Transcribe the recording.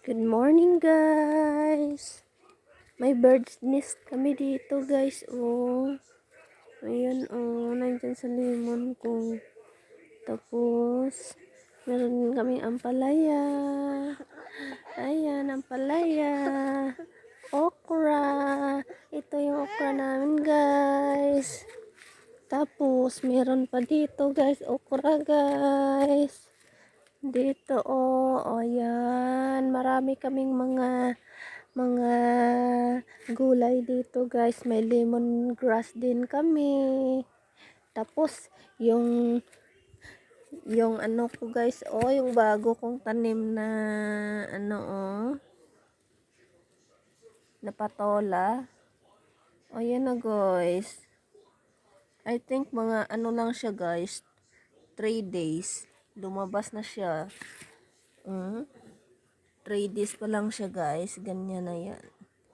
Good morning, guys. May bird's nest kami dito, guys. Oh. Ayan, oh. Nandyan sa limon ko. Tapos, meron kami ampalaya. Ayan, ampalaya. Okra. Ito yung okra namin, guys. Tapos, meron pa dito, guys. Okra, guys. Dito, oh, oh, yan. Marami kaming mga, mga gulay dito, guys. May lemongrass din kami. Tapos, yung, yung ano ko, guys, oh, yung bago kong tanim na, ano, oh, na patola. Oh, yan na, guys. I think mga ano lang siya, guys. 3 days lumabas na siya. Mm. 3 days pa lang siya guys. Ganyan na yan.